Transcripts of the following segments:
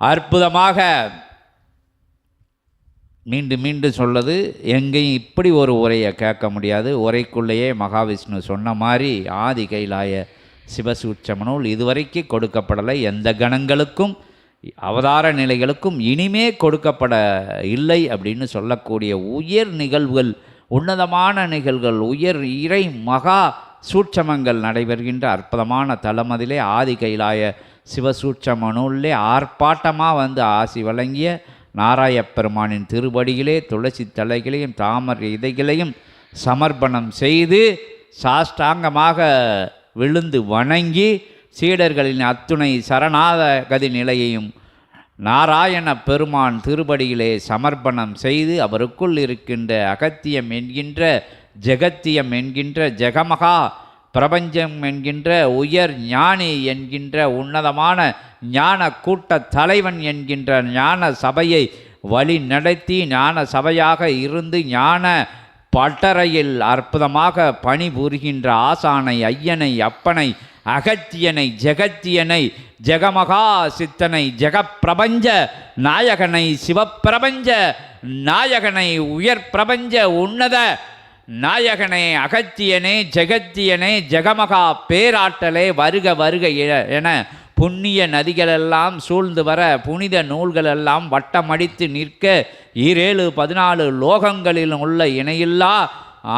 அற்புதமாக மீண்டும் மீண்டும் சொல்லது எங்கேயும் இப்படி ஒரு உரையை கேட்க முடியாது. உரைக்குள்ளேயே மகாவிஷ்ணு சொன்ன மாதிரி ஆதி கைலாய சிவசூட்சம நூல் இதுவரைக்கும் கொடுக்கப்படலை. எந்த கணங்களுக்கும் அவதார நிலைகளுக்கும் இனிமே கொடுக்கப்பட இல்லை அப்படின்னு சொல்லக்கூடிய உயர் நிகழ்வுகள் உன்னதமான நிகழ்வுகள் உயர் இறை மகா சூட்சமங்கள் நடைபெறுகின்ற அற்புதமான தலமதிலே ஆதி கைலாய சிவசூட்சம நூலிலே ஆர்ப்பாட்டமாக வந்து ஆசி வழங்கிய நாராயப்பெருமானின் பெருமானின் திருவடியிலே துளசி தலைகளையும் தாமரை இதைகளையும் சமர்ப்பணம் செய்து சாஷ்டாங்கமாக விழுந்து வணங்கி சீடர்களின் அத்துணை சரணாத கதி நிலையையும் நாராயண பெருமான் திருபடியிலே சமர்ப்பணம் செய்து அவருக்குள் இருக்கின்ற அகத்தியம் என்கின்ற ஜெகத்தியம் என்கின்ற ஜெகமகா பிரபஞ்சம் என்கின்ற உயர் ஞானி என்கின்ற உன்னதமான ஞான கூட்ட தலைவன் என்கின்ற ஞான சபையை வழி நடத்தி ஞான சபையாக இருந்து ஞான பட்டறையில் அற்புதமாக பணிபுரிகின்ற ஆசானை ஐயனை அப்பனை அகத்தியனை ஜெகத்தியனை ஜெகமகா சித்தனை ஜெகப்பிரபஞ்ச நாயகனை சிவப்பிரபஞ்ச நாயகனை உயர் பிரபஞ்ச உன்னத நாயகனே அகத்தியனே ஜெகத்தியனே ஜெகமகா பேராற்றலே வருக வருக என புண்ணிய நதிகளெல்லாம் சூழ்ந்து வர புனித நூல்களெல்லாம் வட்டமடித்து நிற்க ஈரேழு பதினாலு லோகங்களிலும் உள்ள இணையில்லா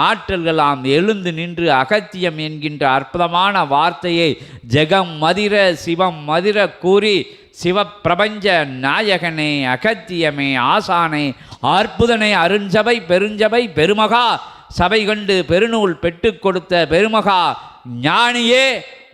ஆற்றல்களாம் எழுந்து நின்று அகத்தியம் என்கின்ற அற்புதமான வார்த்தையை ஜெகம் மதிர சிவம் மதிர கூறி சிவப்பிரபஞ்ச நாயகனே அகத்தியமே ஆசானே அற்புதனே அருஞ்சபை பெருஞ்சபை பெருமகா சபை கண்டு பெருநூல் பெற்றுக் கொடுத்த பெருமகா ஞானியே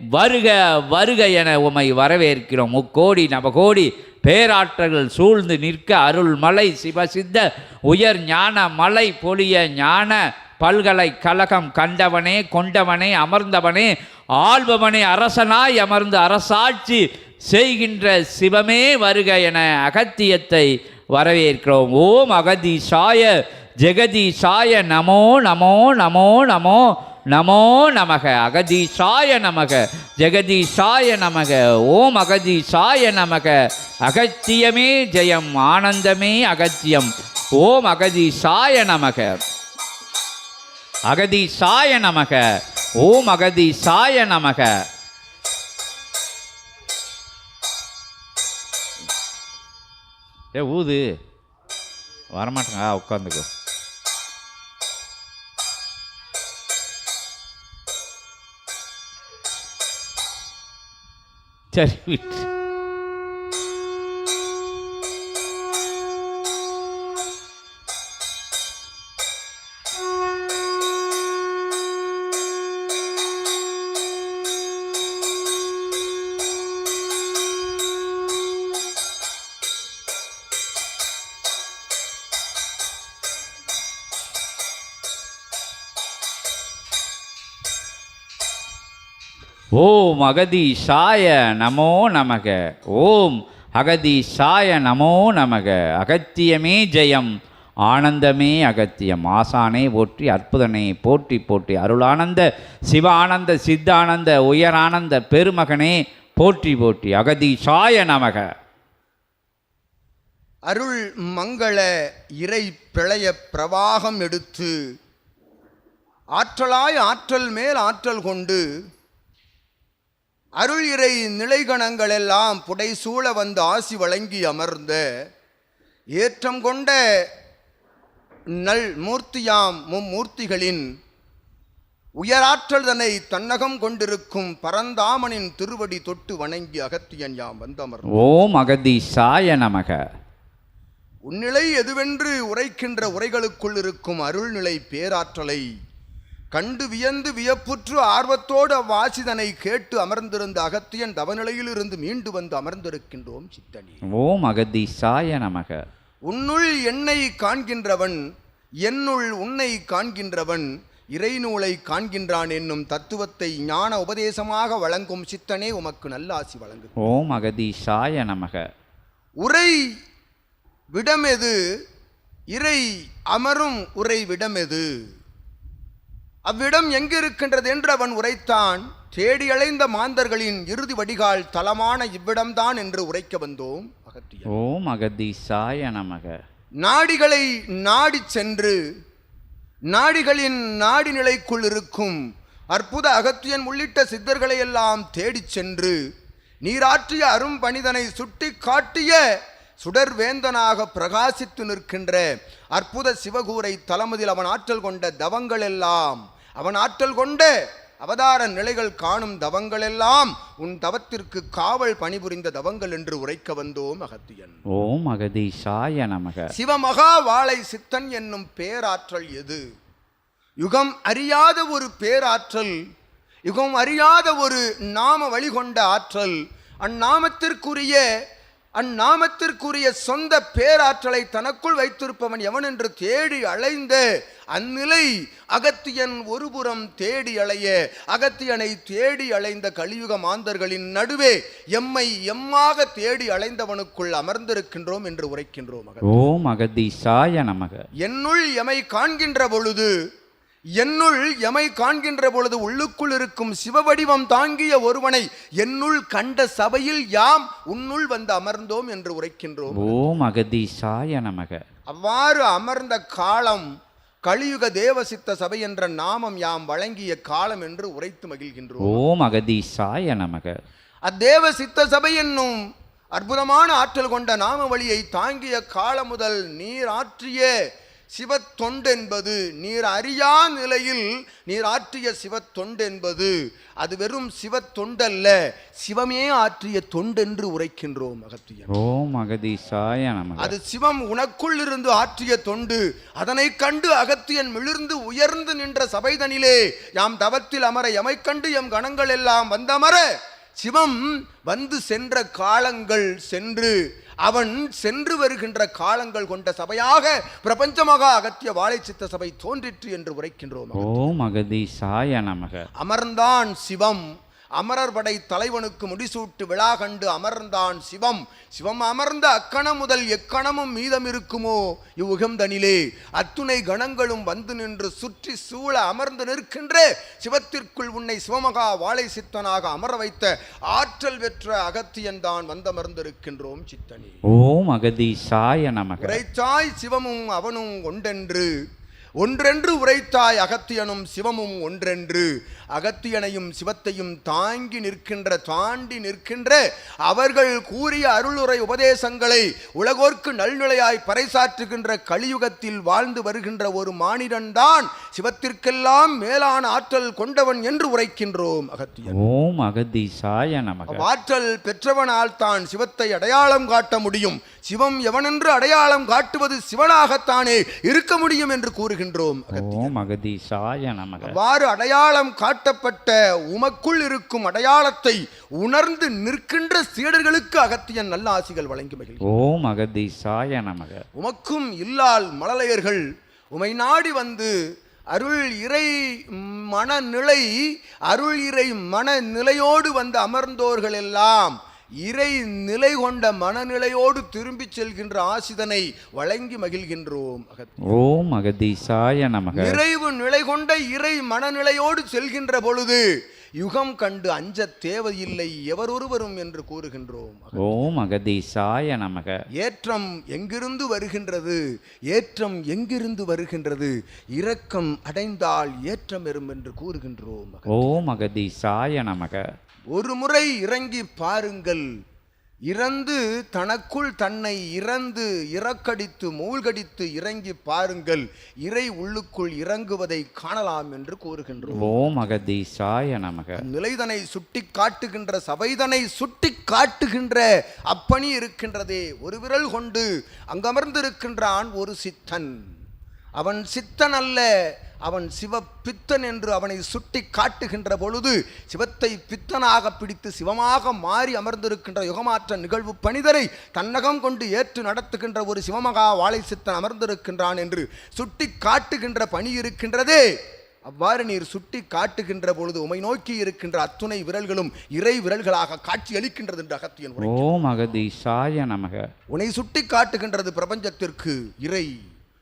வருக வருக என உமை வரவேற்கிறோம். முக்கோடி நவகோடி பேராற்றல்கள் சூழ்ந்து நிற்க அருள்மலை சிவசித்த உயர் ஞான மலை பொழிய ஞான பல்கலைக்கழகம் கண்டவனே கொண்டவனே அமர்ந்தவனே ஆள்பவனே அரசனாய் அமர்ந்து அரசாட்சி செய்கின்ற சிவமே வருக என அகத்தியத்தை வரவேற்கிறோம். ஓம் அகதீசாய ஜெகதீஷாய நமோ நமோ நமோ நமோ நமோ நமக. அகதீஷாய நமக. ஜெகதீஷாய நமக. ஓம் அகதீஷாய நமக. அகத்தியமே ஜெயம் ஆனந்தமே அகத்தியம். ஓம் அகதீஷாய நமக. அகதீஷாய நமக. ஓம் அகதீஷாய நமக. ஏ ஊது. வரமாட்டேங்க உட்காந்துக்கோ. சரிவிற்று ஓம் ஓம் அகதீஷாய நமோ நமக. ஓம் அகதீஷாய நமோ நமக. அகத்தியமே ஜெயம். ஆனந்தமே அகத்தியம். ஆசானே போற்றி அற்புதனே போற்றி போற்றி. அருளானந்த சிவானந்த சித்தானந்த உயரானந்த பெருமகனே போற்றி போற்றி. அகதீஷாய நமக. அருள் மங்கள இறை பிழைய பிரவாகம் எடுத்து ஆற்றலாய் ஆற்றல் மேல் ஆற்றல் கொண்டு அருள் இறை நிலைகணங்களெல்லாம் புடைசூழ வந்து ஆசி வழங்கி அமர்ந்த ஏற்றம் கொண்ட நல் மூர்த்தியாம் மும்மூர்த்திகளின் உயராற்றல் தன்னை தன்னகம் கொண்டிருக்கும் பரந்தாமனின் திருவடி தொட்டு வணங்கி அகத்தியன் யாம் வந்தமர் ஓம் அகதீஷாய நமக. உன்னிலை எதுவென்று உரைக்கின்ற உரைகளுக்குள் இருக்கும் அருள்நிலை பேராற்றலை கண்டு வியந்து வியப்புற்று ஆர்வத்தோடு அவ்வாசிதனை கேட்டு அமர்ந்திருந்த அகத்தியன் தவநிலையிலிருந்து மீண்டு வந்து அமர்ந்திருக்கின்றோம் சித்தனி. ஓம் அகதீஷாய நமக. உன்னுள் என்னை காண்கின்றவன் என்னுள் உன்னை காண்கின்றவன் இறைநூலை காண்கின்றான் என்னும் தத்துவத்தை ஞான உபதேசமாக வழங்கும் சித்தனே உமக்கு நல்லாசி வழங்கு ஓம் அகதீஷாய நமக. உரை விடமெது இறை அமரும் உரை விடமெது. அவ்விடம் எங்கிருக்கின்றது என்று அவன் உரைத்தான். தேடி அலைந்த மாந்தர்களின் இறுதி வடிகால் தலமான இவ்விடம்தான் என்று உரைக்க வந்தோம். அகத்தியன் ஓம் அகதீசாய நமக. நாடிகளை நாடி சென்று நாடிகளின் நாடி நிலைக்குள் இருக்கும் அற்புத அகத்தியன் உள்ளிட்ட சித்தர்களை எல்லாம் தேடிச் சென்று நீராற்றிய அரும்பணிதனை சுட்டி காட்டிய சுடர்வேந்தனாக பிரகாசித்து நிற்கின்ற அற்புத சிவகூரை தலமதில் அவன் ஆற்றல் கொண்ட தவங்கள் எல்லாம் அவன் ஆற்றல் கொண்ட அவதார நிலைகள் காணும் தவங்கள் எல்லாம் உன் தவத்திற்கு காவல் பணிபுரிந்த தவங்கள் என்று உரைக்க வந்தோம் அகத்தியன் ஓம் அகதீசாய நமக. சிவமகா வாழை சித்தன் என்னும் பேராற்றல் எது? யுகம் அறியாத ஒரு பேராற்றல் யுகம் அறியாத ஒரு நாம வழிகொண்ட ஆற்றல் அந்நாமத்திற்குரிய அந்நாமத்திற்குரிய சொந்த பேராற்றலை தனக்குள் வைத்திருப்பவன் எவன் என்று தேடி அலைந்த அந்நிலை அகத்தியன் ஒருபுறம் தேடி அலைய அகத்தியனை தேடி அலைந்த கலியுக மாந்தர்களின் நடுவே எம்மை எம்மாக தேடி அலைந்தவனுக்குள் அமர்ந்திருக்கின்றோம் என்று உரைக்கின்றோம். ஓம் அகதீசாய நமக. என்னுள் எமை காண்கின்ற பொழுது என்னுள் எமை காண்கின்ற பொழுது உள்ளுக்குள் இருக்கும் சிவவடிவம் தாங்கிய ஒருவனை என்னுள் கண்ட சபையில் யாம் உன்னுள் வந்து அமர்ந்தோம் என்று உரைக்கின்றோம். ஓம் அகதீசாய நமக. அவ்வாறு அமர்ந்த காலம் கலியுக தேவசித்த சபை என்ற நாமம் யாம் வழங்கிய காலம் என்று உரைத்து மகிழ்கின்றோம். ஓம் அகதீசாய நமக. அத்தேவ சித்த சபை என்னும் அற்புதமான ஆற்றல் கொண்ட நாம வழியை தாங்கிய காலம் முதல் நீர் ஆற்றிய சிவத்தொண்டு என்பது நீர் அறியா நிலையில் நீர் ஆற்றிய சிவத்தொண்டு என்பது அது வெறும் சிவத்தொண்டல்ல சிவமே ஆற்றிய தொண்டென்று உரைக்கின்றோம் அகத்தியன் ஓம் அகதீசாய நமக. அது சிவம் உனக்குள் இருந்து ஆற்றிய தொண்டு அதனை கண்டு அகத்தியன் மிளிர்ந்து உயர்ந்து நின்ற சபைதனிலே யாம் தவத்தில் அமர எமைக் கண்டு எம் கணங்கள் எல்லாம் வந்தமர சிவம் வந்து சென்ற காலங்கள் சென்று அவன் சென்று வருகின்ற காலங்கள் கொண்ட சபையாக பிரபஞ்சமாக அகத்திய வாழை சித்த சபை தோன்றிற்று என்று உரைக்கின்றோம். ஓம் அகதீசாய நமக. அமர்ந்தான் சிவம். அமரர் படை தலைவனுக்கு முடிசூட்டு விழா கண்டு அமர்ந்தான் சிவம். சிவம் அமர்ந்த அக்கணம் முதல் எக்கணமும் மீதம் இருக்குமோ? இவ்வுகந்தனிலே அத்துணை கணங்களும் வந்து நின்று சுற்றி சூழ அமர்ந்து நிற்கின்ற சிவத்திற்குள் உன்னை சிவமகா வாழை சித்தனாக அமர வைத்த ஆற்றல் பெற்ற அகத்தியன் தான் வந்தமர்ந்திருக்கின்றோம் சித்தனி. ஓம் அகதீசாய நமக. உரைத்தாய் சிவமும் அவனும் ஒன்றென்று ஒன்றென்று உரைத்தாய் அகத்தியனும் சிவமும் ஒன்றென்று. அகத்தியனையும் சிவத்தையும் தாங்கி நிற்கின்ற தாண்டி நிற்கின்ற அவர்கள் கூறிய அருளுரை உபதேசங்களை உலகோர்க்கு நல்நிலையாய் பறைசாற்றுகின்ற கலியுகத்தில் வாழ்ந்து வருகின்ற ஒரு மானிடன்தான் சிவத்திற்கெல்லாம் மேலான ஆற்றல் கொண்டவன் என்று உரைக்கின்றோம் அகத்தியன். ஓம் அகதீசாய நமக. ஆற்றல் பெற்றவனால் தான் சிவத்தை அடையாளம் காட்ட முடியும். சிவம் எவனென்று அடையாளம் காட்டுவது சிவனாகத்தானே இருக்க முடியும் என்று கூறுகின்றோம் ஓம் அகதீசாய நமக. அவ்வாறு அடையாளம் காட்டப்பட்ட உமக்குள் இருக்கும் அடையாளத்தை உணர்ந்து நிற்கின்ற சீடர்களுக்கு அகத்தியன் நல்ல ஆசிகள் வழங்கி மகிழ்கிறார் ஓம் அகதீசாய நமக. உமக்கும் இல்லால் மழலையர்கள் உமை நாடி வந்து அருள் இறை மனநிலை அருள் இறை மனநிலையோடு வந்து அமர்ந்தோர்கள் எல்லாம் இறை நிலை கொண்ட மனநிலையோடு திரும்பிச் செல்கின்ற ஆசிதனை வழங்கி மகிழ்கின்றோம். ஓம் அகதீசாய நமக. நிறைவு நிலை கொண்ட இறை மனநிலையோடு செல்கின்ற பொழுது யுகம் கண்டு அஞ்ச தேவையில்லை எவரொருவரும் என்று கூறுகின்றோம் ஓம் அகதீசாய நமக. ஏற்றம் எங்கிருந்து வருகின்றது? ஏற்றம் எங்கிருந்து வருகின்றது? இரக்கம் அடைந்தால் ஏற்றம் எறும் என்று கூறுகின்றோம் ஓம் அகதீசாய நமக. ஒரு முறை இறங்கி பாருங்கள். இறந்து தனக்குள் தன்னை இறந்து இறக்கடித்து மூழ்கடித்து இறங்கி பாருங்கள். இறை உள்ளுக்குள் இறங்குவதை காணலாம் என்று கூறுகின்றோம். ஓம் அகதீசாய நமக. நிலைதனை சுட்டி காட்டுகின்ற சபைதனை சுட்டி காட்டுகின்ற அப்பணி இருக்கின்றதே. ஒரு விரல் கொண்டு அங்கமர்ந்திருக்கின்றான் ஒரு சித்தன். அவன் சித்தன் அல்ல அவன் சிவ பித்தன் என்று அவனை சுட்டி காட்டுகின்ற பொழுது சிவத்தை பித்தனாக பிடித்து சிவமாக மாறி அமர்ந்திருக்கின்ற யுகமாற்ற நிகழ்வு பணிதரை தன்னகம் கொண்டு ஏற்று நடத்துகின்ற ஒரு சிவமகா வாழை சித்தன் அமர்ந்திருக்கின்றான் என்று சுட்டி காட்டுகின்ற பணி இருக்கின்றதே. அவ்வாறு நீர் சுட்டி காட்டுகின்ற பொழுது உமை நோக்கி இருக்கின்ற அத்துணை விரல்களும் இறை விரல்களாக காட்சி அளிக்கின்றது என்று அகத்தியன் ஓம் அகதீசாய நமக. உன்னை சுட்டி காட்டுகின்றது பிரபஞ்சத்திற்கு இறை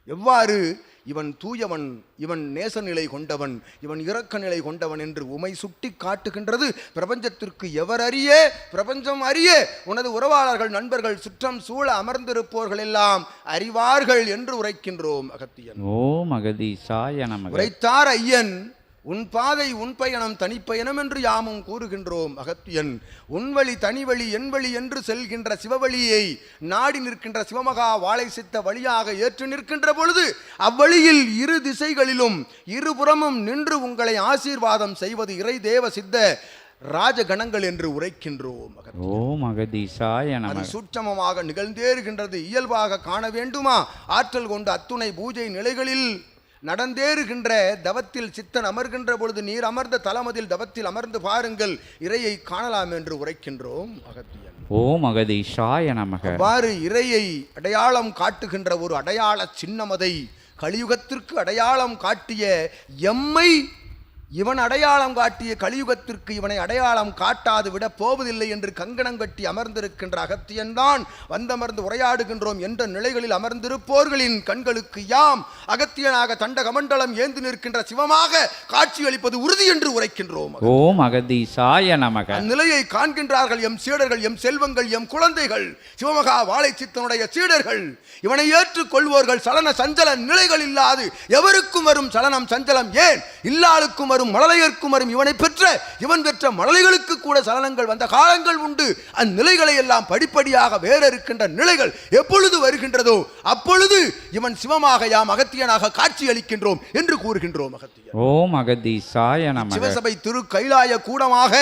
எவ்வாறு இவன் தூயவன் இவன் நேசநிலை கொண்டவன் இவன் இரக்க நிலை கொண்டவன் என்று உமை சுட்டி காட்டுகின்றது. பிரபஞ்சத்திற்கு எவர் அறிய? பிரபஞ்சம் அறிய. உனது உறவாளர்கள் நண்பர்கள் சுற்றம் சூழ அமர்ந்திருப்போர்கள் எல்லாம் அறிவார்கள் என்று உரைக்கின்றோம் அகத்தியன். ஓம் அகதீசாய உரைத்தார் ஐயன் உன் பாதை உன் பயணம் தனிப்பயணம் என்று யாமும் கூறுகின்றோம் அகத்தியன். உன் வழி தனி வழி என் வழி என்று செல்கின்ற சிவவழியை நாடி நிற்கின்ற சிவமகா வாழை சித்த வழியாக ஏற்று நிற்கின்ற பொழுது அவ்வழியில் இரு திசைகளிலும் இருபுறமும் நின்று உங்களை ஆசீர்வாதம் செய்வது இறை தேவ சித்த ராஜகணங்கள் என்று உரைக்கின்றோம். ஓம் அகதீசாய அது சூட்சமமாக நிகழ்ந்தேறுகின்றது இயல்பாக காண வேண்டுமா? ஆற்றல் கொண்ட அத்துணை பூஜை நிலைகளில் நடந்தேறுகின்ற தவத்தில் சித்தன் அமர்கின்ற பொழுது நீர் அமர்ந்த தலமதில் தவத்தில் அமர்ந்து பாருங்கள். இறையை காணலாம் என்று உரைக்கின்றோம். அகத்தியன். ஓம் அகதீசாய நமக. அவ்வாறு இறையை அடையாளம் காட்டுகின்ற ஒரு அடையாள சின்னமதை கலியுகத்திற்கு அடையாளம் காட்டிய எம்மை இவன் அடையாளம் காட்டிய கலியுகத்திற்கு இவனை அடையாளம் காட்டாது விட போவதில்லை என்று கங்கணம் கட்டி அமர்ந்திருக்கின்ற அகத்தியன்தான் வந்தமர்ந்து உரையாடுகின்றோம் என்ற நிலைகளில் அமர்ந்திருப்போர்களின் கண்களுக்கு யாம். அகத்தியனாக தண்ட கமண்டலம் ஏந்து நிற்கின்ற சிவமாக காட்சியளிப்பது உறுதி என்று உரைக்கின்றோம். ஓம் அகதீசாய நமக. அந்நிலையை காண்கின்றார்கள் எம் சீடர்கள் எம் செல்வங்கள் எம் குழந்தைகள். சிவமகா வாழை சித்தனுடைய சீடர்கள். இவனை ஏற்றுக்கொள்வோர்கள் சலன சஞ்சல நிலைகள் இல்லாது. எவருக்கும் வரும் சலனம் சஞ்சலம் ஏன்? இல்லாளுக்கும் வரும் மழலையர்க்கும் வரும் இவனை பெற்ற இவன் பெற்ற மழலைகளுக்கு கூட சலனங்கள் வந்த காலங்கள் உண்டு. அந்நிலைகளை எல்லாம் படிப்படியாக வேற இருக்கின்ற நிலைகள் எப்பொழுது வருகின்றதோ அப்பொழுது இவன் சிவமாக யாம் அகத்தியனாக காட்சி அளிக்கின்றோம் என்று கூறுகின்றோம் அகத்தியன் ஓம் நமக. சிவசபை திரு கைலாய கூடமாக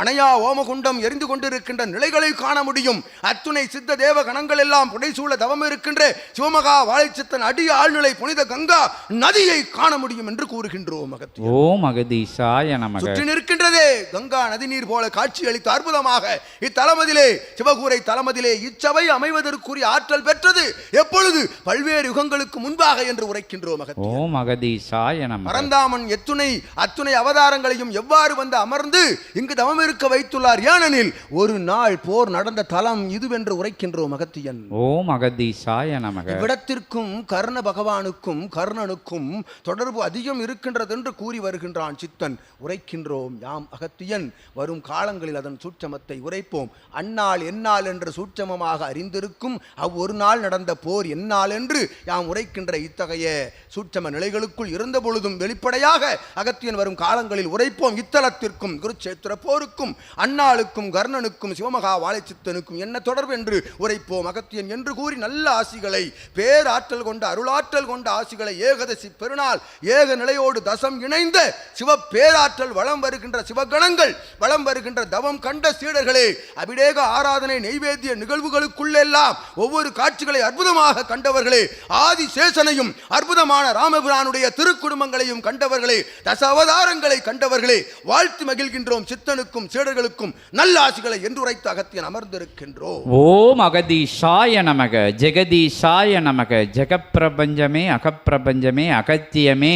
அணையா ஓமகுண்டம் எரிந்து கொண்டிருக்கின்ற நிலைகளை காண முடியும். அத்துணை சித்த தேவ கணங்கள் எல்லாம் புடைசூழ தவம் இருக்கின்ற சிவமகா வாழைச்சித்தன் அடி ஆழ்நிலை புனித கங்கா நதியை காண முடியும் என்று கூறுகின்றோம் மகத்தி ஓம் அகதீசாய நமக. சுற்றி நிற்கின்றதே. கங்கா நதி நீர் போல காட்சி அளித்து அற்புதமாக. இத்தலமதிலே சிவகூரை தலமதிலே இச்சபை அமைவதற்குரிய ஆற்றல் பெற்றது. எப்பொழுது? பல்வேறு யுகங்களுக்கு முன்பாக என்று உரைக்கின்றோம் மகத்தி ஓம் அகதீசாய நமக. பரந்தாமன் எத்துணை அத்துணை அவதாரங்களையும் எவ்வாறு வந்து அமர்ந்து இங்கு தவம் இருக்க வைத்துள்ளார். ஏனெனில் ஒரு நாள் போர் நடந்த தலம் இதுவென்று உரைக்கின்றோம் அகத்தியன் ஓம் அகதீசாய நமக. இவ்விடத்திற்கும் கர்ண பகவானுக்கும் கர்ணனுக்கும் தொடர்பு அதிகம் இருக்கின்றது என்று கூறி வருகின்றான் சித்தன். உரைக்கின்றோம். யாம் அகத்தியன். வரும் காலங்களில் அதன் சூட்சமத்தை உரைப்போம். அந்நாள் எந்நாள் என்று சூட்சமமாக அறிந்திருக்கும் அவ்வொரு நாள் நடந்த போர் எந்நாள் என்று யாம் உரைக்கின்ற இத்தகைய சூட்சம நிலைகளுக்குள் இருந்த பொழுதும் வெளிப்படையாக அகத்தியன் வரும் காலங்களில் உரைப்போம். இத்தலத்திற்கும் குருச்சேத்திர போருக்கும் அண்ணாளுக்கும் கர்ணனுக்கும் சிவமகா வாழைச்சித்தனுக்கும் என்ன தொடர்பு என்று உரைப்போம். அகத்தியன் என்று கூறி நல்ல ஆசிகளை பேராற்றல் கொண்ட அருளாற்றல் கொண்ட ஆசிகளை ஏகதசி பெருநாள் ஏக நிலையோடு தசம் இணைந்த சிவ பேராற்றல் வளம் வருகின்ற சிவகணங்கள் வளம் வருகின்ற தவம் கண்ட சீடர்களே அபிடேக ஆராதனை நெய்வேத்திய நிகழ்வுகளுக்குள்ளெல்லாம் ஒவ்வொரு காட்சிகளை அற்புதமாக கண்டவர்களே ஆதிசேஷனையும் அற்புதமான ராமபுரானுடைய திருக்குடும்பங்களையும் கண்டவர்களே தச அவதாரங்களை கண்டவர்களே வாழ்த்து மகிழ்கின்றோம் சித்தனுக்கும் சீடர்களுக்கும் நல்ல ஆசிகளை என்று உரைத்து அகத்தியன் அமர்ந்திருக்கின்றோம். ஓம் அகதீஷாய நமக ஜெகதீஷாய நமக ஜெகப்பிரபஞ்சமே அகப்பிரபஞ்சமே அகத்தியமே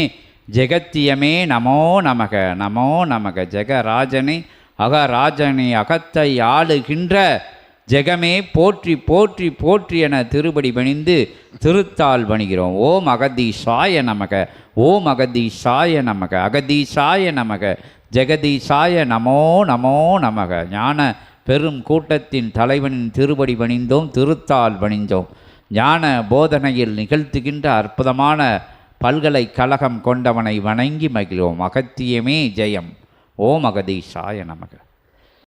ஜெகத்தியமே நமோ நமக நமோ நமக ஜெகராஜனே அகராஜனே அகத்தை ஆளுகின்ற ஜெகமே போற்றி போற்றி போற்றி என திருபடி பணிந்து திருத்தால் பணிகிறோம். ஓம் அகதீஷாய நமக ஓம் அகதீஷாய நமக அகதீஷாய நமக ஜெகதீஷாய நமோ நமோ நமக. ஞான பெரும் கூட்டத்தின் தலைவனின் திருபடி பணிந்தோம் திருத்தால் பணிந்தோம். ஞான போதனையில் நிகழ்த்துகின்ற அற்புதமான பல்கலைக்கழகம் கொண்டவனை வணங்கி மகிழ்வோம். அகத்தியமே ஜெயம். ஓம் அகதீஷாய நமக.